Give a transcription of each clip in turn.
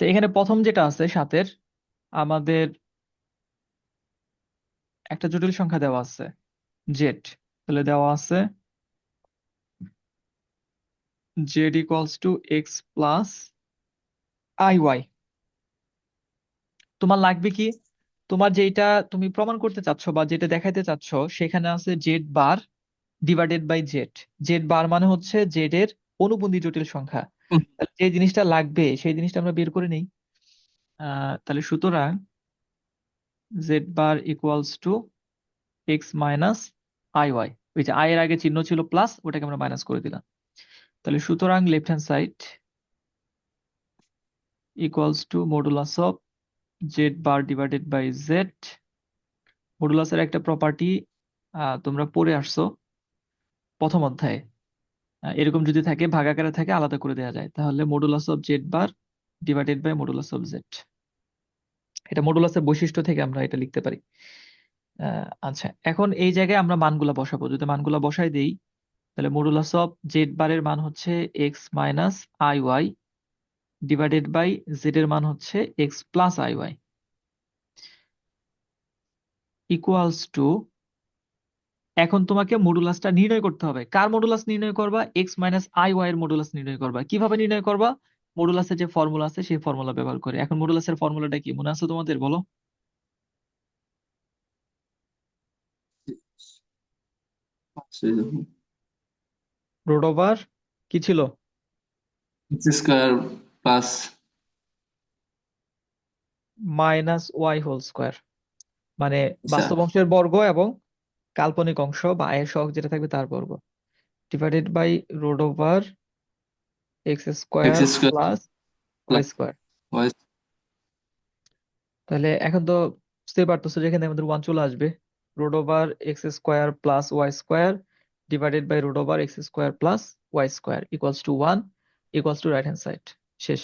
তো এখানে প্রথম যেটা আছে সাতের, আমাদের একটা জটিল সংখ্যা দেওয়া আছে, জেড। তাহলে দেওয়া আছে Z equals to X plus I Y তোমার লাগবে কি? তোমার যেটা তুমি প্রমাণ করতে চাচ্ছ বা যেটা দেখাইতে চাচ্ছ, সেখানে আছে Z bar divided by Z. Z bar মানে হচ্ছে জেড এর অনুবন্ধী জটিল সংখ্যা। তাহলে যে জিনিসটা লাগবে সেই জিনিসটা আমরা বের করে নেই। তাহলে সুতরাং Z bar equals to X minus I Y ওই যে আই এর আগে চিহ্ন ছিল প্লাস ওটাকে আমরা মাইনাস করে দিলাম। তাহলে সুতরাং left hand side equals to modulus of Z bar divided by Z মডুলাসের একটা প্রপার্টি তোমরা পড়ে আসছো প্রথম অধ্যায়ে। এরকম যদি থাকে ভাগাকারে থাকে, আলাদা করে দেওয়া যায়। তাহলে modulus of Z bar divided by modulus of Z এটা মডুলাসের বৈশিষ্ট্য থেকে আমরা এটা লিখতে পারি। আচ্ছা এখন এই জায়গায় আমরা মানগুলা বসাবো। যদি মানগুলা বসাই দেই, তাহলে মডুলাস অফ জেড বারের মান হচ্ছে X minus I Y divided by Z এর মান হচ্ছে X plus I Y equals to এখন তোমাকে মডুলাসটা নির্ণয় করতে হবে। কার মডুলাস নির্ণয় করবা? এক্স মাইনাস আই ওয়াই এর মডুলাস নির্ণয় করবা। কীভাবে নির্ণয় করবা? মডুলাসের যে ফর্মুলা আছে, সেই ফর্মুলা ব্যবহার করে। এখন মডুলাসের ফর্মুলাটা কি? মনে আছে তোমাদের? বলো। রুট ওভার কি ছিল? X square plus minus Y whole square মানে বাস্তব অংশের বর্গ এবং কাল্পনিক অংশ বা আয়ের সহগ যেটা থাকবে তার বর্গ। Divided by root over X square plus Y square তাহলে এখন তো বুঝতেই পারতেছো যেখানে আমাদের ওয়ান চলে আসবে। Root over X square plus Y square divided by root over X square plus Y square equals to one equals to right hand side শেষ।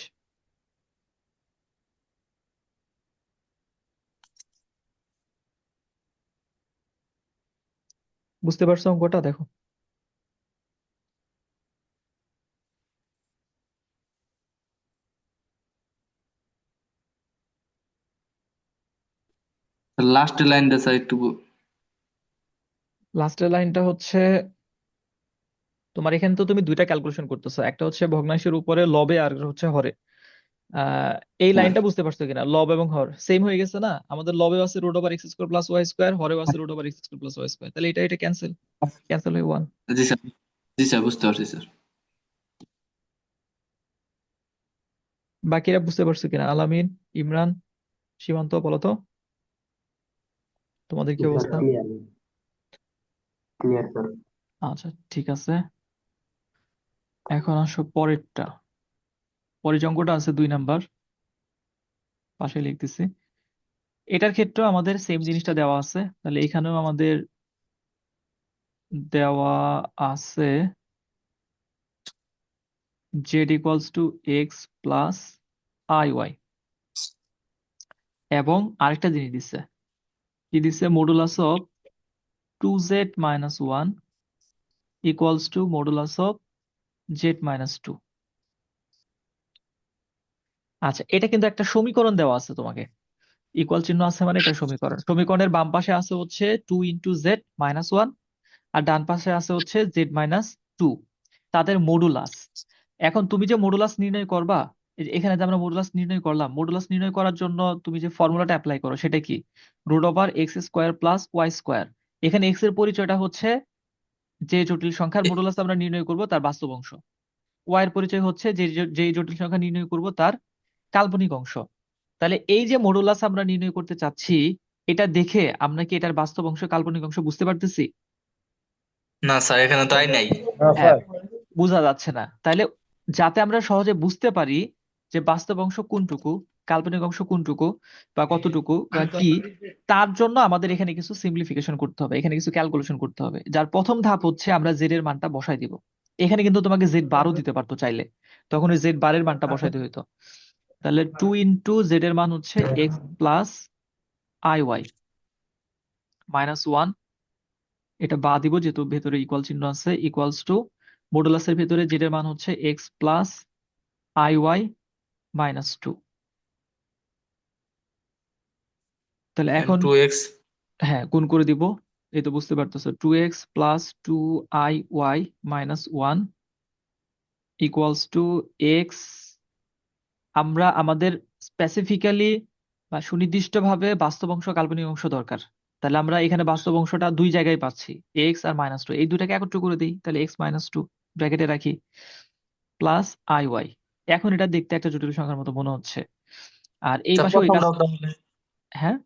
বুঝতে পারছ অঙ্কটা? দেখো। লাস্ট লাইনটা স্যার একটু লাস্টের লাইনটা হচ্ছে তোমার এখানে তো তুমি দুইটা ক্যালকুলেশন করতেছো। একটা হচ্ছে ভগ্নাংশের উপরে লবে আর হচ্ছে হরে। এই লাইনটা বুঝতে পারছ কিনা? লব এবং হর। সেম হয়ে গেছে না? আমাদের লবেও আছে root over X square plus Y square হরেও আছে root over X square plus Y square তাহলে এটা এটা ক্যান্সেল ক্যান্সেল হয়ে ওয়ান জি স্যার। জি স্যার বুঝতে পারছি স্যার। বাকিরা বুঝতে পারছ কিনা? আলামিন ইমরান সীমান্ত বলো তো তোমাদের কি অবস্থা? ক্লিয়ার ক্লিয়ার স্যার আচ্ছা ঠিক আছে। এখন আসো পরেরটা। পরের আছে দুই নাম্বার। পাশে লিখতেছি। এটার ক্ষেত্রেও আমাদের সেম জিনিসটা দেওয়া আছে। তাহলে এখানেও আমাদের দেওয়া আছে Z equals to X plus I Y এবং আরেকটা জিনিস দিচ্ছে কি দিচ্ছে modulus of two Z minus one equals to modulus of Z minus two আচ্ছা এটা কিন্তু একটা সমীকরণ দেওয়া আছে তোমাকে। ইকুয়াল চিহ্ন আছে মানে এটা সমীকরণ। সমীকরণের বাম পাশে আছে হচ্ছে two into Z minus one আর ডান পাশে আছে হচ্ছে জেড মাইনাস টু তাদের মডুলাস এখন তুমি যে মডুলাস নির্ণয় করবা এখানে যে আমরা মডুলাস নির্ণয় করলাম মডুলাস নির্ণয় করার জন্য তুমি যে ফর্মুলাটা অ্যাপ্লাই করো, সেটা কি? Root over X square plus Y square এখানে এক্সের পরিচয়টা হচ্ছে যে জটিল সংখ্যার মডুলাস আমরা নির্ণয় করব তার বাস্তব অংশ। ওয়াই এর পরিচয় হচ্ছে যে যে জটিল সংখ্যা নির্ণয় করব তার কাল্পনিক অংশ। তাহলে এই যে মডুলাস আমরা নির্ণয় করতে চাচ্ছি এটা দেখে আমরা কি এটার বাস্তব অংশ কাল্পনিক অংশ বুঝতে পারতেছি? না স্যার এখানে তো আই নাই। হ্যাঁ বোঝা যাচ্ছে না। তাহলে যাতে আমরা সহজে বুঝতে পারি যে বাস্তব অংশ কোনটুকু কাল্পনিক অংশ কোনটুকু বা কতটুকু বা কি তার জন্য আমাদের এখানে কিছু সিম্পলিফিকেশন করতে হবে এখানে কিছু ক্যালকুলেশন করতে হবে। যার প্রথম ধাপ হচ্ছে আমরা জেড এর মানটা বসাই দিব। এখানে কিন্তু তোমাকে জেড বারও দিতে পারতো চাইলে। তখন ওই জেড বারের মানটা বসাইতে হইতো। তাহলে টু ইন্টু জেড এর মান হচ্ছে X plus I Y minus one এটা বা দিব যেহেতু ভেতরে ইকুয়াল চিহ্ন আছে ইকুয়ালস টু মডুলাসের ভেতরে জেড এর মান হচ্ছে X plus I Y minus two তাহলে এখন টু এক্স হ্যাঁ গুণ করে দিব। এই তো বুঝতে পারতেছো two X plus two I Y minus one equals to X আমরা আমাদের স্পেসিফিক্যালি বা সুনির্দিষ্টভাবে বাস্তব অংশ কাল্পনিক অংশ দরকার। তাহলে আমরা এখানে বাস্তব অংশটা দুই জায়গায় পাচ্ছি এক্স আর মাইনাস টু এই দুটাকে একত্র করে দিই তাহলে এক্স মাইনাস টু ব্র্যাকেটে রাখি প্লাস আই ওয়াই এখন এটা দেখতে একটা জটিল সংখ্যার মতো মনে হচ্ছে। আর এই আচ্ছা পাশে হ্যাঁ?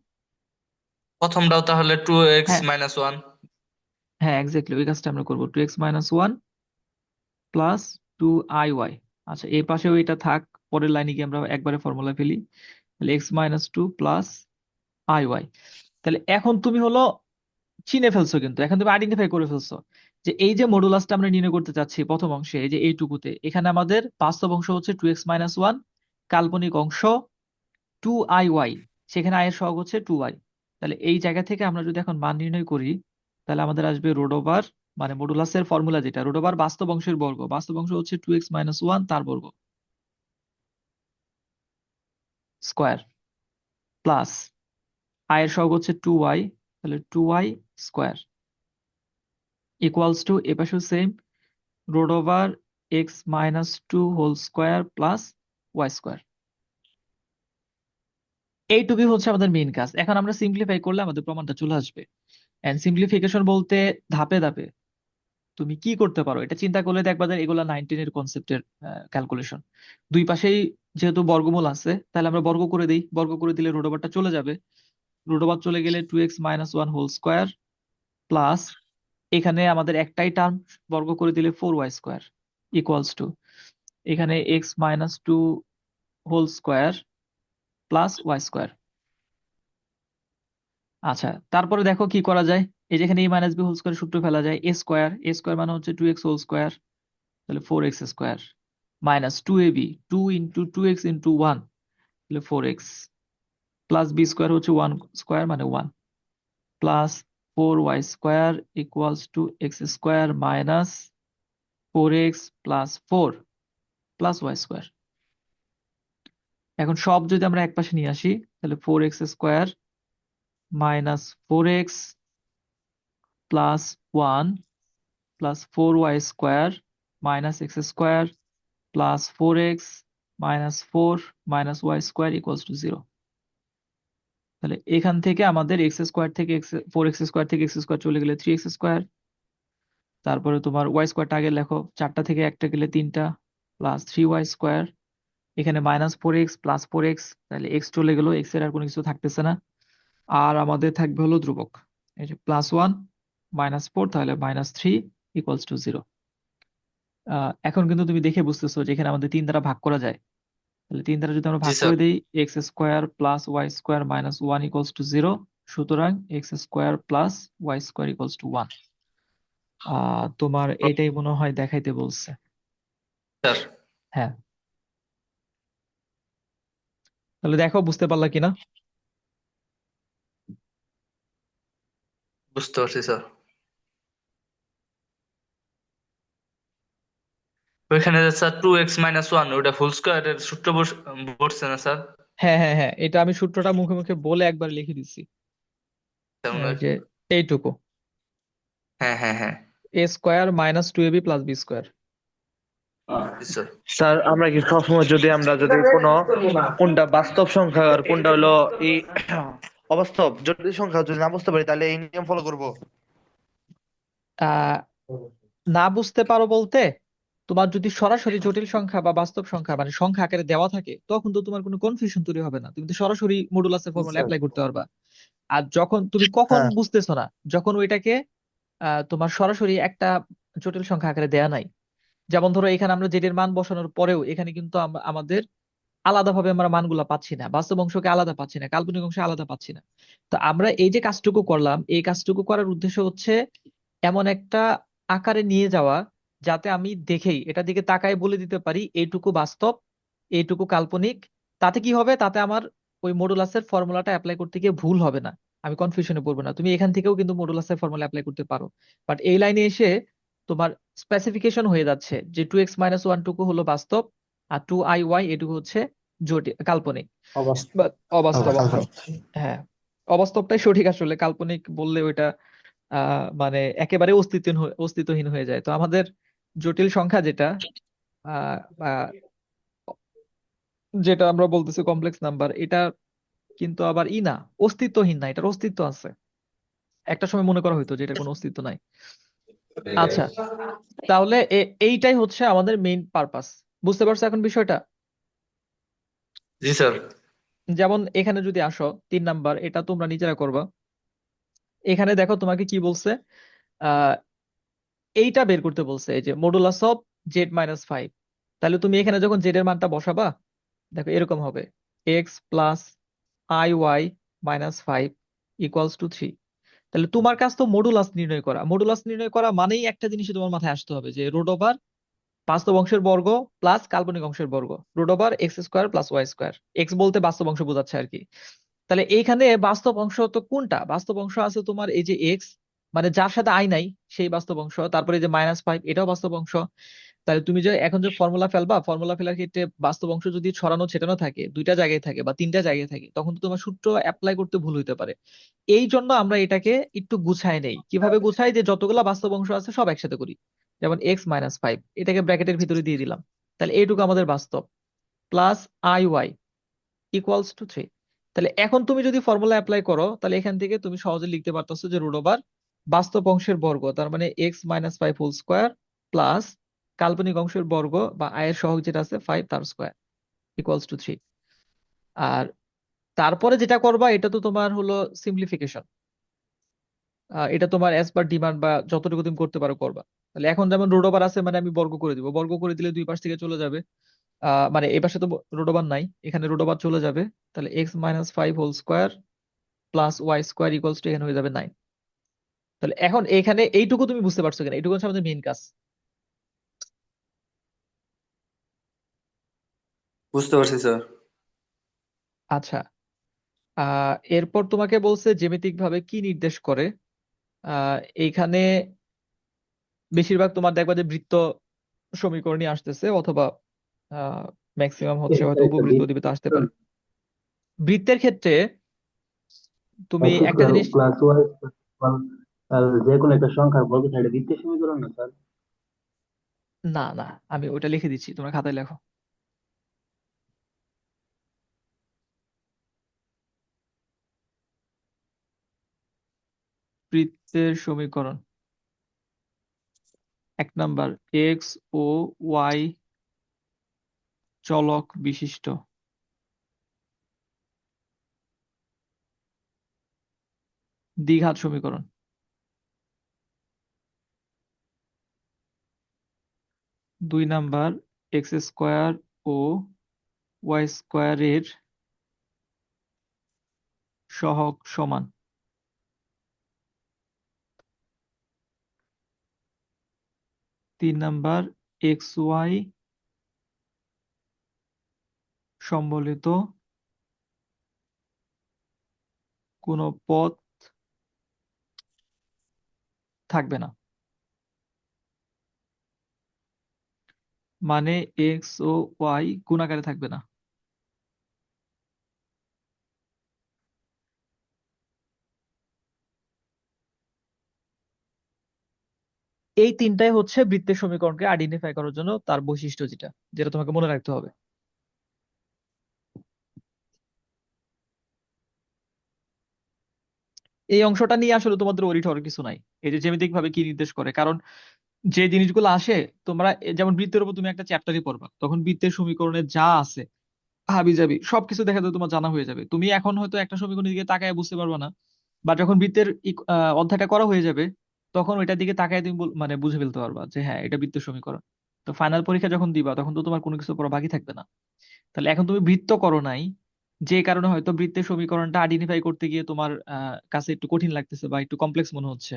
প্রথমটাও তাহলে টু এক্স হ্যাঁ। মাইনাস ওয়ান হ্যাঁ এক্স্যাক্টলি ওই কাজটা আমরা করব। Two X minus one plus two I Y আচ্ছা এই পাশেও এটা থাক, পরের লাইনে গিয়ে আমরা একবারে ফর্মুলা ফেলি। তাহলে X minus two plus I Y তাহলে এখন তুমি হলো চিনে ফেলছো কিন্তু, এখন তুমি আইডেন্টিফাই করে ফেলছো যে এই যে মডুলাসটা আমরা নির্ণয় করতে চাচ্ছি প্রথম অংশে, এই যে এইটুকুতে, এখানে আমাদের বাস্তব অংশ হচ্ছে টু এক্স মাইনাস ওয়ান কাল্পনিক অংশ টু আই ওয়াই সেখানে আয়ের সহগ হচ্ছে টু ওয়াই তাহলে এই জায়গা থেকে আমরা যদি এখন মান নির্ণয় করি, তাহলে আমাদের আসবে রোড ওভার মানে মডুলাসের ফর্মুলা যেটা রোড ওভার বাস্তব অংশের বর্গ। বাস্তব অংশ হচ্ছে টু এক্স মাইনাস ওয়ান তার বর্গ। স্কোয়ার প্লাস আয়ের সহগ হচ্ছে টু ওয়াই তাহলে two Y square equals to এ পাশেও same root over X minus two whole square plus Y square এইটুকুই হচ্ছে আমাদের মেইন কাজ। এখন আমরা সিম্পলিফাই করলে আমাদের প্রমাণটা চলে আসবে। এন্ড সিম্পলিফিকেশন বলতে ধাপে ধাপে তুমি কি করতে পারো? এটা চিন্তা করলে দেখবা যে এগুলা নাইনটিনের কনসেপ্টের ক্যালকুলেশন দুই পাশেই যেহেতু বর্গমূল আছে, তাহলে আমরা বর্গ করে দিই। বর্গ করে দিলে রুট ওভারটা চলে যাবে। রুট ওভার চলে গেলে two X minus one whole square plus এখানে আমাদের একটাই টার্ম বর্গ করে দিলে four Y square equals to এখানে X minus two whole square plus Y square আচ্ছা তারপরে দেখো কি করা যায়? এই যেখানে A minus B whole square সূত্র ফেলা যায় এ স্কোয়ার এ স্কোয়ার মানে হচ্ছে টু এক্স হোল স্কোয়ার তাহলে four X square minus two A B two into two X into one তাহলে four X plus B square হচ্ছে one square মানে one plus four Y square equals to X square minus four X plus four plus Y square এখন সব যদি আমরা এক পাশে নিয়ে আসি, তাহলে four X square minus four X plus one plus four Y square minus X square plus four X minus four minus Y square equals to zero তাহলে এখান থেকে আমাদের এক্স স্কোয়ার থেকে এক্স ফোর এক্স স্কোয়ার থেকে X square চলে গেলে three x square তারপরে তোমার ওয়াই স্কোয়ারটা আগে লেখো, চারটা থেকে একটা গেলে তিনটা প্লাস থ্রি ওয়াই স্কোয়ার এখানে minus four X plus four X তাহলে এক্স চলে গেল এক্সের আর কোনো কিছু থাকতেছে না। আর আমাদের থাকবে হলো ধ্রুবক। এই যে প্লাস ওয়ান মাইনাস ফোর তাহলে minus three equals to zero এখন কিন্তু তুমি দেখে বুঝতেছো যে এখানে আমাদের তিন দ্বারা ভাগ করা যায়। তাহলে তিন দ্বারা যদি আমরা ভাগ করে দিই X square plus Y square minus one equals to zero সুতরাং X square plus Y square equals to one তোমার এটাই মনে হয় দেখাইতে বলছে। হ্যাঁ। তাহলে দেখো বুঝতে পারলা কিনা? বুঝতে পারছি স্যার ওইখানে sir two X minus one ওটা স্কোয়ারের সূত্র বসছে না স্যার হ্যাঁ হ্যাঁ হ্যাঁ এটা আমি সূত্রটা মুখে মুখে বলে একবার লিখে এই যে এইটুকু। হ্যাঁ হ্যাঁ হ্যাঁ। A square minus two AB plus B square sir sir আমরা কি সবসময় যদি আমরা যদি কোনো কোনটা বাস্তব সংখ্যা আর কোনটা হলো এই অবাস্তব। জটিল সংখ্যা যদি না বুঝতে পারি তাহলে এই নিয়ম ফলো করব। আহ না বুঝতে পারো বলতে তোমার যদি সরাসরি জটিল সংখ্যা বা বাস্তব সংখ্যা মানে সংখ্যা আকারে দেওয়া থাকে তখন তো তোমার কোনো কনফিউশন তৈরি হবে না। তুমি তো সরাসরি মডুলাসের ফর্মুলা অ্যাপ্লাই করতে পারবা। আর যখন তুমি কখন হ্যাঁ। বুঝতেছো না যখন ওইটাকে আহ, তোমার সরাসরি একটা জটিল সংখ্যা আকারে দেয়া নাই। যেমন ধরো এখানে আমরা জেড এর মান বসানোর পরেও এখানে কিন্তু আমাদের আলাদাভাবে আমরা মানগুলা পাচ্ছি না, বাস্তব অংশকে আলাদা পাচ্ছি না, কাল্পনিক অংশ আলাদা পাচ্ছি না। তো আমরা এই যে কাজটুকু করলাম, এই কাজটুকু করার উদ্দেশ্য হচ্ছে এমন একটা আকারে নিয়ে যাওয়া যাতে আমি দেখেই এটা দিকে তাকায় বলে দিতে পারি এইটুকু বাস্তব, এইটুকু কাল্পনিক, তাতে কি হবে? তাতে আমার ওই মডুলাসের ফর্মুলাটা অ্যাপ্লাই করতে গিয়ে ভুল হবে না। আমি কনফিউশনে পড়ব না। তুমি এখান থেকেও কিন্তু মডুলাসের ফর্মুলা অ্যাপ্লাই করতে পারো। বাট এই লাইনে এসে তোমার স্পেসিফিকেশন হয়ে যাচ্ছে যে টু এক্স মাইনাস ওয়ান টুকু হলো বাস্তব আর টু আই ওয়াই এটুকু হচ্ছে জটিল কাল্পনিক। অবাস্তব। হ্যাঁ অবাস্তবটাই সঠিক আসলে। কাল্পনিক বললে ওইটা আহ মানে একেবারে অস্তিত্বহীন অস্তিত্বহীন হয়ে যায়। তো আমাদের জটিল সংখ্যা যেটা যেটা আমরা বলতেছি কমপ্লেক্স নাম্বার এটা কিন্তু আবার ই না অস্তিত্বহীন না এটার অস্তিত্ব আছে। একটা সময় মনে করা হইতো যে এটার কোনো অস্তিত্ব নাই। আচ্ছা তাহলে এ- এইটাই হচ্ছে আমাদের মেইন পারপাস বুঝতে পারছ এখন বিষয়টা? জি স্যার। যেমন এখানে যদি আসো তিন নাম্বার এটা তোমরা নিজেরা করবা। এখানে দেখো তোমাকে কি বলছে? এইটা বের করতে বলছে এই যে modulus of z minus five তাহলে তুমি এখানে যখন জেড এর মানটা বসাবা দেখো এরকম হবে। X plus i y minus five equals to three তাহলে তোমার কাজ তো মডুলাস নির্ণয় করা। মডুলাস নির্ণয় করা মানেই একটা জিনিসই তোমার মাথায় আসতে হবে যে রুট ওভার বাস্তব অংশের বর্গ প্লাস কাল্পনিক অংশের বর্গ root over x square plus y square x বলতে বাস্তব অংশ বোঝাচ্ছে আর কি। তাহলে এইখানে বাস্তব অংশ তো কোনটা? বাস্তব অংশ আছে তোমার এই যে এক্স মানে যার সাথে আই নাই, সেই বাস্তব অংশ। তারপরে যে মাইনাস ফাইভ এটাও বাস্তব অংশ। তাহলে তুমি যে এখন যে ফর্মুলা ফেলবা ফর্মুলা ফেলার ক্ষেত্রে বাস্তব অংশ যদি ছড়ানো, ছেটানো থাকে, দুইটা জায়গায় থাকে বা তিনটা জায়গায় থাকে, তখন তো তোমার সূত্র অ্যাপ্লাই করতে ভুল হইতে পারে। এই জন্য আমরা এটাকে একটু গুছায় নেই। কীভাবে গুছাই? যে যতগুলা বাস্তব অংশ আছে সব একসাথে করি। যেমন এক্স মাইনাস ফাইভ এটাকে ব্র্যাকেটের ভিতরে দিয়ে দিলাম। তাহলে এইটুকু আমাদের বাস্তব। Plus i y equals to three তাহলে এখন তুমি যদি ফর্মুলা অ্যাপ্লাই করো, তাহলে এখান থেকে তুমি সহজে লিখতে পারতেছো যে রুট ওভার বাস্তব অংশের বর্গ, তার মানে x minus five whole square plus কাল্পনিক অংশের বর্গ বা আয়ের সহগ যেটা আছে ফাইভ তার স্কোয়ার ইকুয়ালস টু থ্রি আর তারপরে যেটা করবা, এটা তো তোমার হলো সিম্পলিফিকেশন এটা তোমার অ্যাজ পার ডিমান্ড বা যতটুকু তুমি করতে পারো, করবা। তাহলে এখন যেমন রুট ওভার আছে মানে আমি বর্গ করে দিব। বর্গ করে দিলে দুই পাশ থেকে চলে যাবে। আহ মানে এই পাশে তো রুট ওভার নাই। এখানে রুট ওভার চলে যাবে। তাহলে x minus five whole square plus y square equals to এখানে হয়ে যাবে নাইন তাহলে এখন এখানে এইটুকু তুমি বুঝতে পারছ কিনা? এইটুকু হচ্ছে আমাদের মেইন কাজ। বুঝতে পারছি স্যার আচ্ছা। আহ এরপর তোমাকে বলছে জ্যামিতিক ভাবে কি নির্দেশ করে? আহ এইখানে বেশিরভাগ তোমার দেখবা যে বৃত্ত সমীকরণই আসতেছে অথবা ম্যাক্সিমাম হচ্ছে হয়তো উপবৃত্ত অধিবৃত্ত আসতে পারে। বৃত্তের ক্ষেত্রে তুমি একটা জিনিস যে কোনো একটা সংখ্যার বর্গ সাইডে বৃত্তের সমীকরণ না স্যার না না আমি ওটা লিখে দিচ্ছি তোমরা খাতায় লেখো। বৃত্তের সমীকরণ। এক নাম্বার এক্স ও ওয়াই চলক বিশিষ্ট। দ্বিঘাত সমীকরণ। দুই নাম্বার এক্স স্কোয়ার ও ওয়াই স্কোয়ারের সহগ সমান। তিন নাম্বার এক্স ওয়াই সম্বলিত কোনো পথ থাকবে না। মানে এক্স ও ওয়াই গুণাকারে থাকবে না। এই তিনটাই হচ্ছে বৃত্তের সমীকরণকে আইডেন্টিফাই করার জন্য তার বৈশিষ্ট্য যেটা যেটা তোমাকে মনে রাখতে হবে। এই অংশটা নিয়ে আসলে তোমাদের ওরিট হওয়ার কিছু নাই। এই যে জ্যামিতিক ভাবে কি নির্দেশ করে, কারণ যে জিনিসগুলো আসে, তোমরা যেমন বৃত্তের উপর তুমি একটা চ্যাপ্টারই পড়বা, তখন বৃত্তের সমীকরণে যা আছে হাবি যাবি সবকিছু দেখা যায় তোমার জানা হয়ে যাবে। তুমি এখন হয়তো একটা সমীকরণের দিকে তাকায় বুঝতে পারবে না, বা যখন বৃত্তের অধ্যায়টা করা হয়ে যাবে তখন ওইটার দিকে তাকায় তুমি মানে বুঝে ফেলতে পারবা যে হ্যাঁ এটা বৃত্ত সমীকরণ। তো ফাইনাল পরীক্ষা যখন দিবা, তখন তো তোমার কোনো কিছু পড়া বাকি থাকবে না। তাহলে এখন তুমি বৃত্ত করো নাই, যে কারণে হয়তো বৃত্তের সমীকরণটা আইডেন্টিফাই করতে গিয়ে তোমার কাছে একটু কঠিন লাগতেছে বা একটু কমপ্লেক্স মনে হচ্ছে।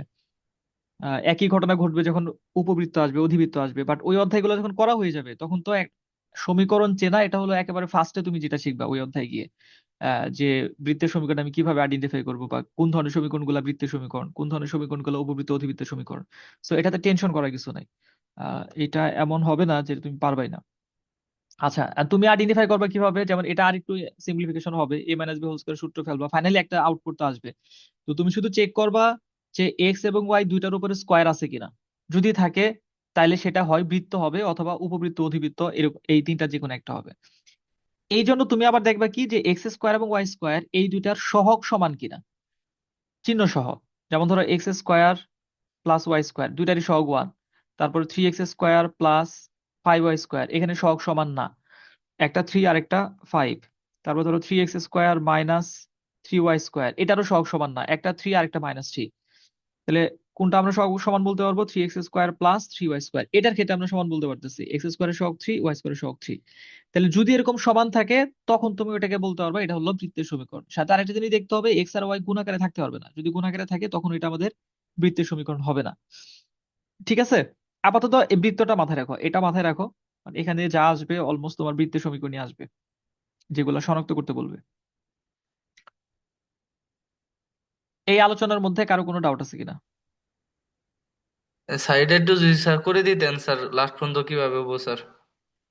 একই ঘটনা ঘটবে যখন উপবৃত্ত আসবে, অধিবৃত্ত আসবে বাট ওই অধ্যায়গুলো যখন করা হয়ে যাবে, তখন তো সমীকরণ চেনা, এটা হলো একেবারে ফার্স্টে তুমি যেটা শিখবা ওই অধ্যায় গিয়ে। যে বৃত্তের সমীকরণ আমি কীভাবে আইডেন্টিফাই করব বা কোন ধরনের সমীকরণগুলো বৃত্তের সমীকরণ, কোন ধরনের সমীকরণগুলো উপবৃত্ত অধিবৃত্তের সমীকরণ। সো এটাতে টেনশন করার কিছু নাই। এটা এমন হবে না যে তুমি পারবাই না। আচ্ছা আর তুমি আইডেন্টিফাই করবে কীভাবে? যেমন এটা আরেকটু সিম্পলিফিকেশন হবে। A minus b whole square সূত্র ফেলবা ফাইনালি একটা আউটপুট তো আসবে। তো তুমি শুধু চেক করবা যে এক্স এবং ওয়াই দুইটার উপরে স্কয়ার আছে কিনা। যদি থাকে তাহলে সেটা হয় বৃত্ত হবে অথবা উপবৃত্ত অধিবৃত্ত, এরকম, এই তিনটা যে কোনো একটা হবে। এই জন্য তুমি আবার দেখবা কি যে এক্স স্কোয়ার এবং ওয়াই স্কোয়ার এই দুইটার সহগ সমান কিনা? চিহ্ন সহ যেমন ধরো x square plus y square দুইটারই সহগ ওয়ান তারপর three x square plus five y square এখানে সহগ সমান না। একটা থ্রি আর একটা ফাইভ তারপর ধরো three x square minus three y square এটারও সহগ সমান না। একটা থ্রি আর একটা মাইনাস থ্রি তাহলে কোনটা আমরা সহগ সমান বলতে পারব? Three x square plus three y square এটার ক্ষেত্রে আমরা সমান বলতে পারতেছি। এক্স স্কোয়ারের সহগ থ্রি ওয়াই স্কোয়ারের সহগ থ্রি তাহলে যদি এরকম সমান থাকে, তখন তুমি ওটাকে বলতে পারবে, এটা হলো বৃত্তের সমীকরণ। সাথে আরেকটা জিনিস দেখতে হবে এক্স আর ওয়াই গুণাকারে থাকতে পারবে না। যদি গুণাকারে থাকে, তখন এটা আমাদের বৃত্তের সমীকরণ হবে না। ঠিক আছে? আপাতত এই বৃত্তটা মাথায় রাখো। এটা মাথায় রাখো। মানে এখানে যা আসবে অলমোস্ট তোমার বৃত্তের সমীকরণই আসবে, যেগুলো শনাক্ত করতে বলবে। এই আলোচনার মধ্যে কারও কোনো ডাউট আছে কিনা? সাইডে একটু যদি স্যার করে দিতেন স্যার লাস্ট পর্যন্ত কীভাবে হব স্যার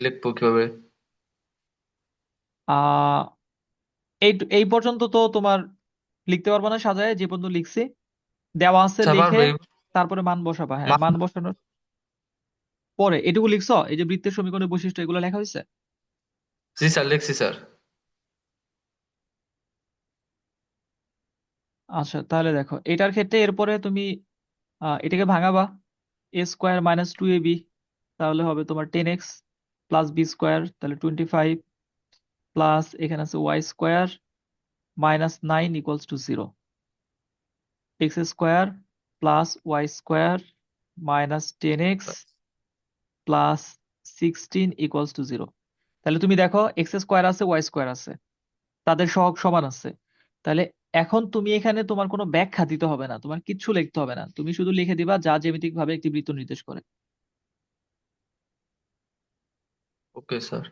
লিখব কীভাবে? আহ এই এই পর্যন্ত তো তোমার লিখতে পারব না সাজায় যে পর্যন্ত লিখছি। দেওয়া আছে স্যার লিখে পারবে। তারপরে মান বসাবা হ্যাঁ মান- মান বসানোর পরে এটুকু লিখছো? এই যে বৃত্তের সমীকরণের বৈশিষ্ট্য এগুলো লেখা হয়েছে? জি স্যার লিখছি স্যার আচ্ছা তাহলে দেখো এটার ক্ষেত্রে এরপরে তুমি আহ, এটাকে ভাঙাবা। A square minus two a b তাহলে হবে তোমার ten x plus b square তাহলে টোয়েন্টি ফাইভ প্লাস এখানে আছে y square minus nine equals to zero x square plus y square minus ten x plus sixteen equals to zero তাহলে তুমি দেখো x square আছে ওয়াই স্কোয়ার আছে, তাদের সহগ সমান আছে। তাহলে এখন তুমি এখানে তোমার কোনো ব্যাখ্যা দিতে হবে না তোমার কিচ্ছু লিখতে হবে না। তুমি শুধু লিখে দিবা যা জ্যামিতিক ভাবে একটি বৃত্ত নির্দেশ করে। Okay sir.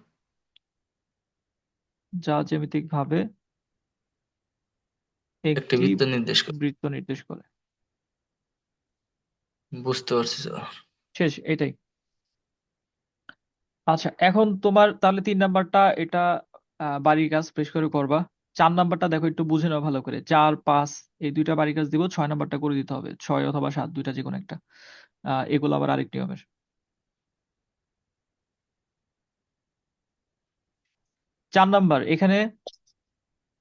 যা জ্যামিতিক ভাবে একটি বৃত্ত নির্দেশ করে। বৃত্ত নির্দেশ করে। বুঝতে পারছি স্যার। শেষ এটাই। আচ্ছা এখন তোমার তাহলে তিন নাম্বারটা এটা বাড়ির কাজ বেশ করে করবা। চার নাম্বারটা দেখো একটু বুঝে নাও ভালো করে। চার, পাঁচ, এই দুইটা বাড়ি কাজ দিব, ছয় নাম্বারটা করে দিতে হবে। ছয় অথবা সাত, দুইটা যে কোনো একটা এগুলো আবার আরেক নিয়মের চার নাম্বার, এখানে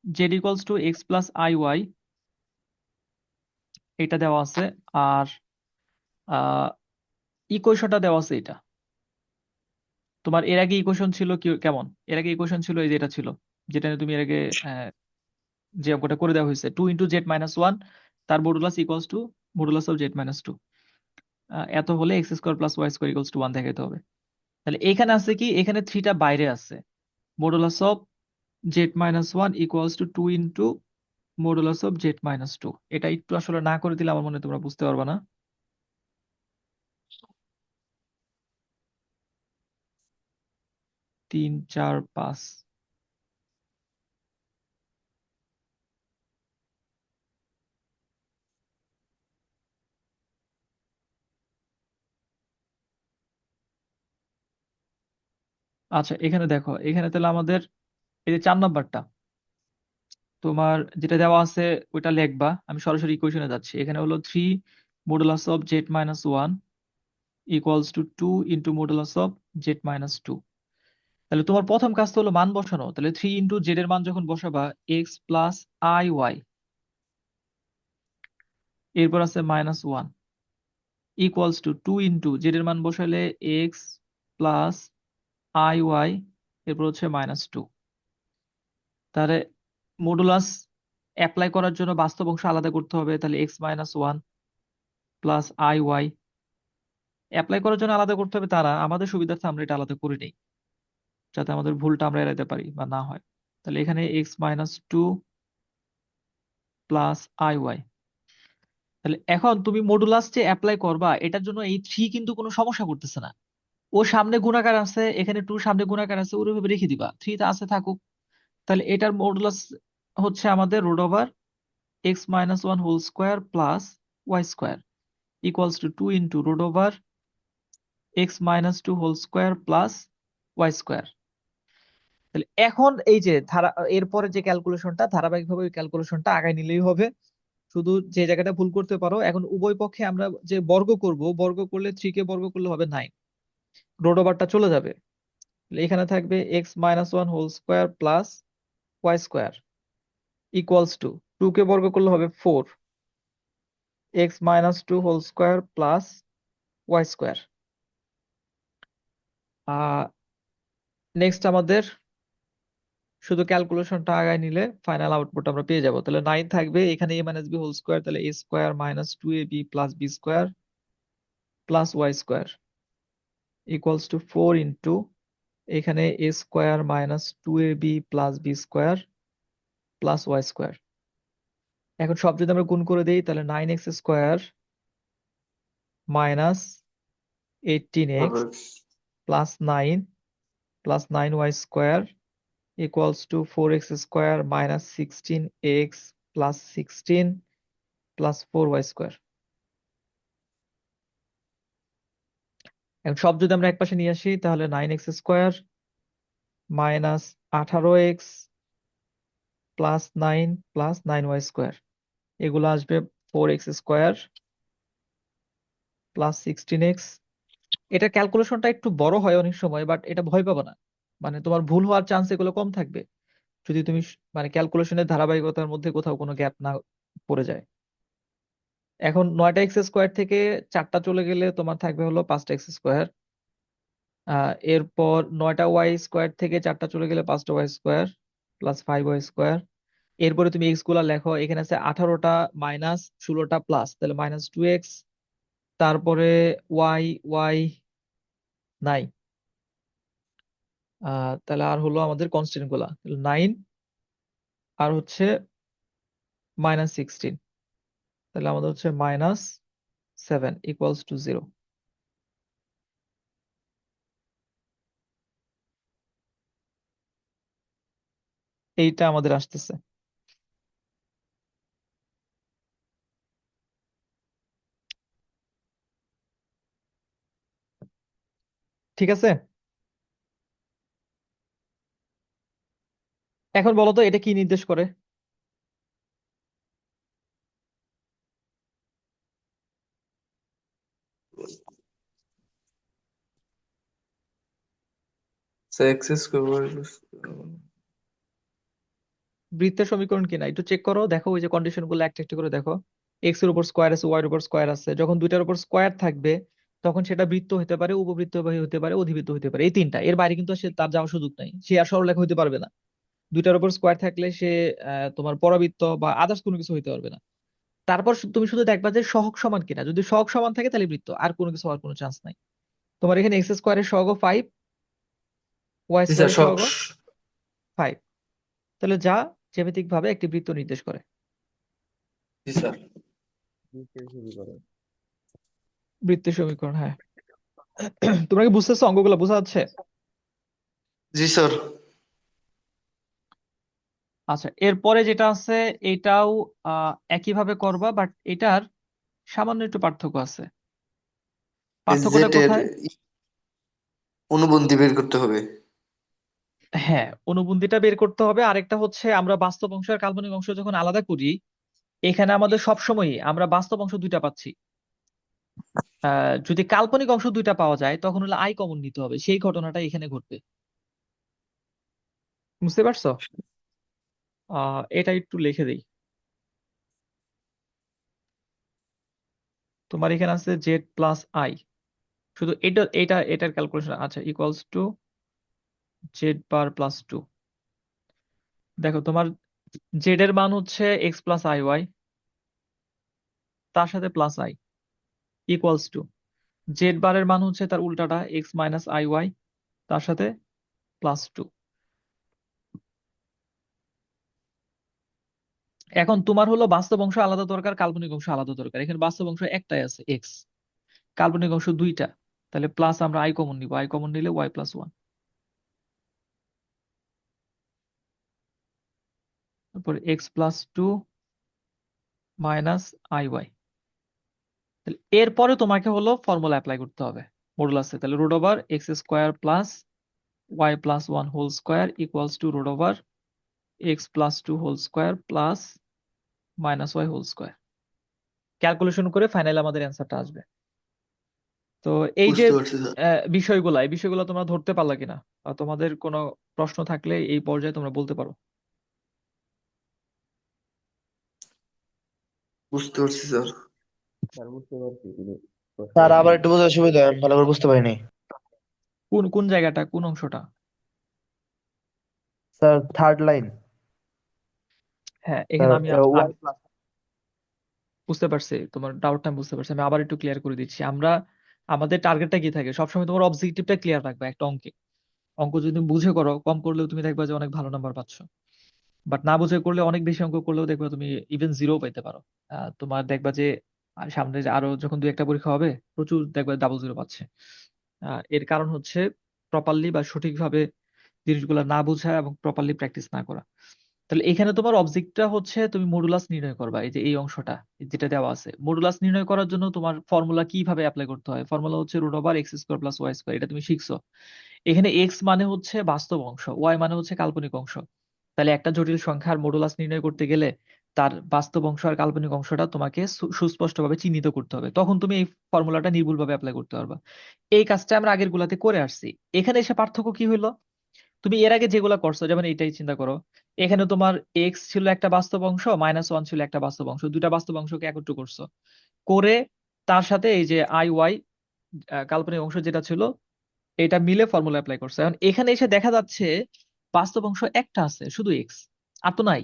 z equals to x plus i y এটা দেওয়া আছে। আর ইকুয়েশনটা দেওয়া আছে এটা। তোমার এর আগে ইকুয়েশন ছিল কেমন? এর আগে ইকুয়েশন ছিল এই যে এটা ছিল। যেটা তুমি এর আগে যে অঙ্কটা করে দেওয়া হয়েছে two into z minus one তার modulus equals to modulus of z minus two এত হলে x square plus y square equals to one দেখাতে হবে। তাহলে এখানে আছে কি? এখানে থ্রিটা বাইরে আছে। Modulus of z minus one equals to two into modulus of z minus two এটা একটু আসলে না করে দিলে আমার মনে হয় তোমরা বুঝতে পারবে না। তিন চার পাঁচ আচ্ছা এখানে দেখো, এখানে তাহলে আমাদের এই যে চার নাম্বারটা, তোমার যেটা দেওয়া আছে ওইটা লিখবা, আমি সরাসরি ইকুয়েশনে যাচ্ছি। এখানে হলো three modulus of z minus one equals to two into modulus of z minus two তাহলে তোমার প্রথম কাজ তো হলো মান বসানো, তাহলে থ্রি ইন্টু জেড এর মান যখন বসাবা এক্স প্লাস আই ওয়াই এরপর আছে minus one equals to two into z এর মান বসালে এক্স প্লাস আই ওয়াই এরপর হচ্ছে মাইনাস টু তাহলে মডুলাস অ্যাপ্লাই করার জন্য বাস্তব অংশ আলাদা করতে হবে, তাহলে x minus one plus i y apply করার জন্য আলাদা করতে হবে, তারা আমাদের সুবিধার্থে আমরা এটা আলাদা করে নিই, যাতে আমাদের ভুলটা আমরা এড়াতে পারি বা না হয়। তাহলে এখানে x minus two plus i y তাহলে এখন তুমি মডুলাস যে অ্যাপ্লাই করবা, এটার জন্য এই থ্রি কিন্তু কোনো সমস্যা করতেছে না। ও সামনে গুণাকার আছে, এখানে টু সামনে গুণাকার আছে ওরভাবে রেখে দিবা। থ্রিতে আছে, থাকুক। তাহলে এটার মডুলাস হচ্ছে আমাদের root over x minus one whole square plus y square equals to two into root over x minus two whole square plus y square তাহলে এখন এই যে ধারা, এরপরে যে ক্যালকুলেশনটা ধারাবাহিকভাবে ওই ক্যালকুলেশনটা আগায় নিলেই হবে। শুধু যে জায়গাটা ভুল করতে পারো, এখন উভয় পক্ষে আমরা যে বর্গ করব, বর্গ করলে থ্রি কে বর্গ করলে হবে নাইন রোড ওভারটা চলে যাবে। এখানে থাকবে x minus one whole square plus y square equals to two কে বর্গ করলে হবে four x minus two whole square plus y square next আমাদের শুধু ক্যালকুলেশনটা আগায় নিলে ফাইনাল আউটপুট আমরা পেয়ে যাব। তাহলে নাইন থাকবে, এখানে a minus b whole square তাহলে a square minus two a b plus b square plus y square equals to four into এখানে a square minus two a b plus b square plus y square এখন সব যদি আমরা গুণ করে দিই তাহলে nine x square minus eighteen x plus nine plus nine y square equals to 4x square minus 16x plus 16 plus 4y square. এখন সব যদি আমরা একপাশে নিয়ে আসি, তাহলে 9x স্কোয়ার মাইনাস আঠারো x plus nine plus nine y square এগুলো আসবে four x square plus sixteen x এটা ক্যালকুলেশনটা একটু বড় হয় অনেক সময় বাট এটা ভয় পাবো না। মানে তোমার ভুল হওয়ার চান্স এগুলো কম থাকবে। যদি তুমি মানে ক্যালকুলেশনের ধারাবাহিকতার মধ্যে কোথাও কোনো গ্যাপ না পড়ে যায়। এখন নয়টা এক্স স্কোয়ার থেকে চারটা চলে গেলে তোমার থাকবে হলো পাঁচটা এক্স স্কোয়ার। এরপর নয়টা ওয়াই স্কোয়ার থেকে চারটা চলে গেলে পাঁচটা y square plus five y square. এরপরে তুমি এক্সগুলা লেখো, এখানে আছে আঠারোটা মাইনাস ষোলোটা প্লাস, তাহলে মাইনাস টু এক্স, তারপরে ওয়াই ওয়াই নাই তাহলে আর হলো আমাদের কনস্ট্যান্টগুলা নাইন, আর হচ্ছে মাইনাস সিক্সটিন। তাহলে আমাদের হচ্ছে minus seven equals to zero এইটা আমাদের আসতেছে। ঠিক আছে? এখন বলো তো এটা কি নির্দেশ করে? এক্স স্কোয়ার বৃত্তের সমীকরণ কিনা একটু চেক করো, দেখো ওই যে কন্ডিশনগুলো একটা একটা করে দেখো। এক্সের উপর স্কোয়ার আছে ওয়াই এর উপর স্কোয়ার আছে। যখন দুইটার উপর স্কোয়ার থাকবে, তখন সেটা বৃত্ত হতে পারে উপবৃত্ত হতে পারে, অধিবৃত্ত হতে পারে। এই তিনটা, এর বাইরে কিন্তু সে তার যাওয়ার সুযোগ নাই। সে আর সরলরেখা হতে পারবে না। দুইটার উপর স্কোয়ার থাকলে সে তোমার পরাবৃত্ত বা আদার্স কোনো কিছু হতে পারবে না। তারপর তুমি শুধু দেখবা যে সহগ সমান কিনা। যদি সহগ সমান থাকে তাহলে বৃত্ত, আর কোনো কিছু হওয়ার কোনো চান্স নাই। তোমার এখানে এক্স স্কোয়ারের সহগ ফাইভ ওয়াই সব সহগ ফাইভ তাহলে যা জ্যামিতিক ভাবে একটি বৃত্ত নির্দেশ করে। জি স্যার বৃত্তের সমীকরণ হ্যাঁ। তোমরা কি বুঝতেছো অঙ্কগুলো বোঝা যাচ্ছে? জি স্যার আচ্ছা এরপরে যেটা আছে এটাও একইভাবে করবা বাট এটার সামান্য একটু পার্থক্য আছে। পার্থক্যটা কোথায়? অনুবন্ধী বের করতে হবে। হ্যাঁ অনুবন্ধীটা বের করতে হবে। আরেকটা হচ্ছে আমরা বাস্তব অংশ আর কাল্পনিক অংশ যখন আলাদা করি, এখানে আমাদের সবসময়ই আমরা বাস্তব অংশ দুইটা পাচ্ছি। যদি কাল্পনিক অংশ দুইটা পাওয়া যায়, তখন হলো আই কমন নিতে হবে। সেই ঘটনাটা এখানে ঘটবে। বুঝতে পারছ? এটা একটু লিখে দিই। তোমার এখানে আছে জেড প্লাস আই শুধু এটা এটা, এটার ক্যালকুলেশন আচ্ছা equals to z bar plus two দেখো, তোমার জেড এর মান হচ্ছে এক্স প্লাস আই ওয়াই তার সাথে plus i equals to z বারের মান হচ্ছে তার উল্টাটা এক্স মাইনাস আই ওয়াই তার সাথে প্লাস টু এখন তোমার হলো বাস্তব অংশ আলাদা দরকার, কাল্পনিক অংশ আলাদা দরকার। এখানে বাস্তব অংশ একটাই আছে এক্স কাল্পনিক অংশ দুইটা। তাহলে প্লাস আমরা আই কমন নিব। আই কমন নিলে ওয়াই প্লাস ওয়ান তারপর x plus two minus i y তাহলে এরপরে তোমাকে হলো ফর্মুলা অ্যাপ্লাই করতে হবে। মডুলাসে তাহলে root over x square plus y plus 1 whole square equals to root over x plus 2 whole square plus minus y whole square ক্যালকুলেশন করে ফাইনাল আমাদের অ্যান্সারটা আসবে। তো এই যে বিষয়গুলা এই বিষয়গুলো তোমরা ধরতে পারলা কিনা? তোমাদের কোনো প্রশ্ন থাকলে এই পর্যায়ে তোমরা বলতে পারো। বুঝতে পারছি স্যার। স্যার বুঝতে পারছি স্যার আবার একটু বোঝার সুবিধা হয়, আমি ভালো করে বুঝতে পারিনি। কোন কোন জায়গাটা কোন অংশটা? স্যার থার্ড লাইন হ্যাঁ এখানে আমি স্যার ওয়াই আমি বুঝতে পারছি তোমার ডাউটটা আমি বুঝতে পারছি আমি আবার একটু ক্লিয়ার করে দিচ্ছি। আমরা আমাদের টার্গেটটা কি থাকে? সবসময় তোমার অবজেক্টিভটা ক্লিয়ার রাখবে একটা অঙ্কে। অঙ্ক যদি তুমি বুঝে করো কম করলেও তুমি দেখবে যে অনেক ভালো নাম্বার পাচ্ছ। বাট না বুঝে করলে, অনেক বেশি অঙ্ক করলেও দেখবে তুমি ইভেন জিরো পাইতে পারো। তোমার দেখবা যে সামনে আরও যখন দু একটা পরীক্ষা হবে, প্রচুর দেখবে ডাবল জিরো পাচ্ছে। এর কারণ হচ্ছে প্রপারলি বা সঠিকভাবে জিনিসগুলো না বোঝা এবং প্রপারলি প্র্যাকটিস না করা। তাহলে এখানে তোমার অবজেক্টটা হচ্ছে তুমি মডুলাস নির্ণয় করবা, এই যে এই অংশটা যেটা দেওয়া আছে। মডুলাস নির্ণয় করার জন্য তোমার ফর্মুলা কীভাবে অ্যাপ্লাই করতে হয়? ফর্মুলা হচ্ছে root over x square plus y square এটা তুমি শিখছো। এখানে এক্স মানে হচ্ছে বাস্তব অংশ ওয়াই মানে হচ্ছে কাল্পনিক অংশ। তাহলে একটা জটিল সংখ্যার মডুলাস নির্ণয় করতে গেলে তার বাস্তব অংশ আর কাল্পনিক অংশটা তোমাকে সুস্পষ্টভাবে চিহ্নিত করতে হবে। তখন তুমি এই ফর্মুলাটা নির্ভুলভাবে অ্যাপ্লাই করতে পারবা। এই কাজটা আমরা আগের গুলাতে করে আসছি। এখানে এসে পার্থক্য কি হইল? তুমি এর আগে যেগুলা করছ, যেমন এইটাই চিন্তা করো। এখানে তোমার এক্স ছিল একটা বাস্তব অংশ মাইনাস ওয়ান ছিল একটা বাস্তব অংশ। দুটা বাস্তব অংশকে একত্র করছ। করে তার সাথে এই যে আই ওয়াই কাল্পনিক অংশ যেটা ছিল, এটা মিলে ফর্মুলা অ্যাপ্লাই করছে। এখন এখানে এসে দেখা যাচ্ছে বাস্তব অংশ একটা আছে, শুধু এক্স আর তো নাই।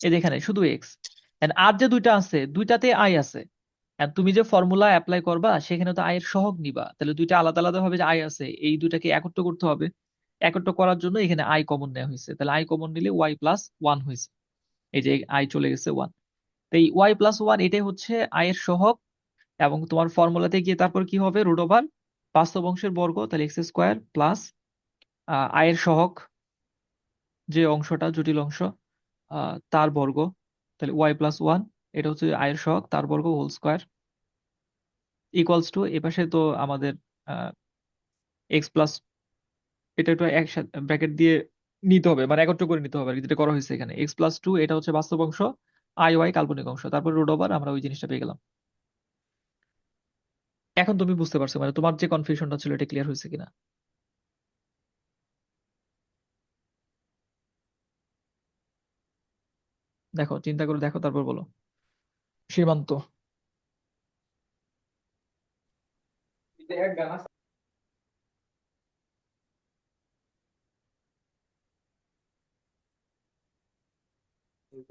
এই এখানে, শুধু এক্স আর যে দুইটা আছে, দুইটাতে আই আছে। তুমি যে ফর্মুলা অ্যাপ্লাই করবা, সেখানে তো আয়ের সহগ নিবা। তাহলে দুইটা আলাদা আলাদা ভাবে যে আই আছে, এই দুইটাকে একত্র করতে হবে। একত্র করার জন্য এখানে আই কমন নেওয়া হয়েছে। তাহলে আই কমন নিলে ওয়াই প্লাস ওয়ান হয়েছে। এই যে আই চলে গেছে ওয়ান তো এই ওয়াই প্লাস ওয়ান এটাই হচ্ছে আয়ের সহগ। এবং তোমার ফর্মুলাতে গিয়ে তারপর কি হবে? রুট ওভার বাস্তব অংশের বর্গ, তাহলে এক্স স্কোয়ার প্লাস আয়ের সহগ। যে অংশটা জটিল অংশ তার বর্গ, তাহলে ওয়াই প্লাস ওয়ান এটা হচ্ছে আয়ের সহগ, তার বর্গ হোল স্কোয়ার ইকুয়ালস টু এপাশে তো আমাদের এক্স প্লাস এটা একটু একসাথে ব্র্যাকেট দিয়ে নিতে হবে মানে একত্র করে নিতে হবে আর যেটা করা হয়েছে এখানে। এক্স প্লাস টু এটা হচ্ছে বাস্তব অংশ আই ওয়াই কাল্পনিক অংশ, তারপর রুট ওভার আমরা ওই জিনিসটা পেয়ে গেলাম। এখন তুমি বুঝতে পারছ মানে তোমার যে কনফিউশনটা ছিল, এটা ক্লিয়ার হয়েছে কিনা? দেখো চিন্তা করে দেখো তারপর বলো। সীমান্ত।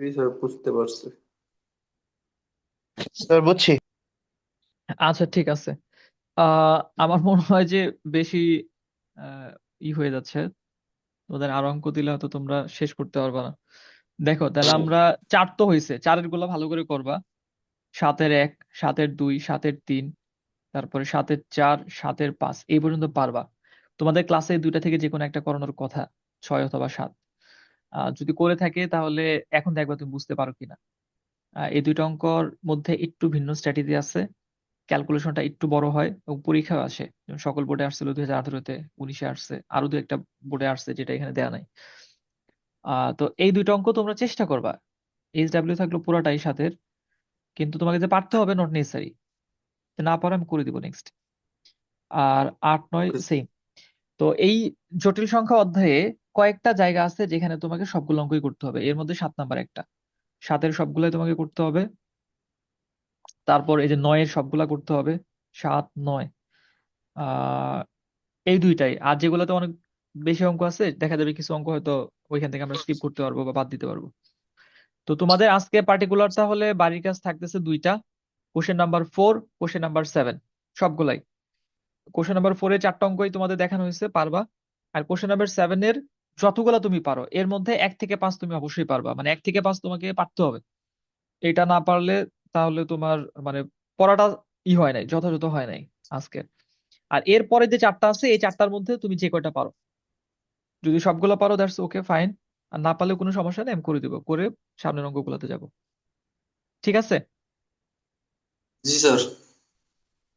স্যার বুঝতে পারছি। স্যার বুঝছি। আচ্ছা ঠিক আছে। আহ আমার মনে হয় যে বেশি আহ, ই হয়ে যাচ্ছে। তোমাদের আরও অঙ্ক দিলে হয়তো তোমরা শেষ করতে পারবে না। দেখো, তাহলে আমরা চার তো হয়েছে চারেরগুলো ভালো করে করবা। সাতের এক, সাতের দুই, সাতের তিন, তারপরে সাতের চার, সাতের পাঁচ, এই পর্যন্ত পারবা। তোমাদের ক্লাসে দুইটা থেকে যে কোনো একটা করানোর কথা, ছয় অথবা সাত। যদি করে থাকে, তাহলে এখন দেখবা তুমি বুঝতে পারো কিনা। এই দুইটা অঙ্কর মধ্যে একটু ভিন্ন স্ট্র্যাটেজি আছে। ক্যালকুলেশনটা একটু বড় হয় এবং পরীক্ষাও আসে। যেমন সকল বোর্ডে আসছিল দুই হাজার আঠারোতে, উনিশে আসছে আরও দু একটা বোর্ডে আসছে যেটা এখানে দেয়া নাই। আহ তো এই দুইটা অঙ্ক তোমরা চেষ্টা করবা। এইচ ডাব্লিউ থাকল পুরোটাই সাথের কিন্তু তোমাকে যে পারতে হবে নট নেসেসারি না পারো আমি করে দিব নেক্সট আর আট নয় সেম তো এই জটিল সংখ্যা অধ্যায়ে কয়েকটা জায়গা আছে যেখানে তোমাকে সবগুলো অঙ্কই করতে হবে। এর মধ্যে সাত নাম্বার একটা। সাতের সবগুলাই তোমাকে করতে হবে। তারপর এই যে নয়ের সবগুলা করতে হবে। সাত নয়। আহ এই দুইটাই। আর যেগুলোতে অনেক বেশি অঙ্ক আছে, দেখা যাবে কিছু অঙ্ক হয়তো ওইখান থেকে আমরা স্কিপ করতে পারব বা বাদ দিতে পারব। তো তোমাদের আজকে পার্টিকুলার তাহলে বাড়ির কাজ থাকতেছে দুইটা question number four question number seven সবগুলাই। কোশ্চেন নাম্বার ফোরে চারটা অঙ্কই তোমাদের দেখানো হয়েছে, পারবা। আর কোশ্চেন নাম্বার সেভেন এর যতগুলা তুমি পারো, এর মধ্যে এক থেকে পাঁচ তুমি অবশ্যই পারবা মানে এক থেকে পাঁচ তোমাকে পারতে হবে। এটা না পারলে তাহলে তোমার মানে পড়াটা ই হয় নাই, যথাযথ হয় নাই আজকে। আর এর পরে যে চারটা আছে, এই চারটার মধ্যে তুমি যে কয়টা পারো যদি সবগুলো পারো দ্যাটস ওকে ফাইন আর না পারলে কোনো সমস্যা নেই, আমি করে দিবো। করে সামনের অঙ্কগুলোতে যাব। ঠিক আছে? জি স্যার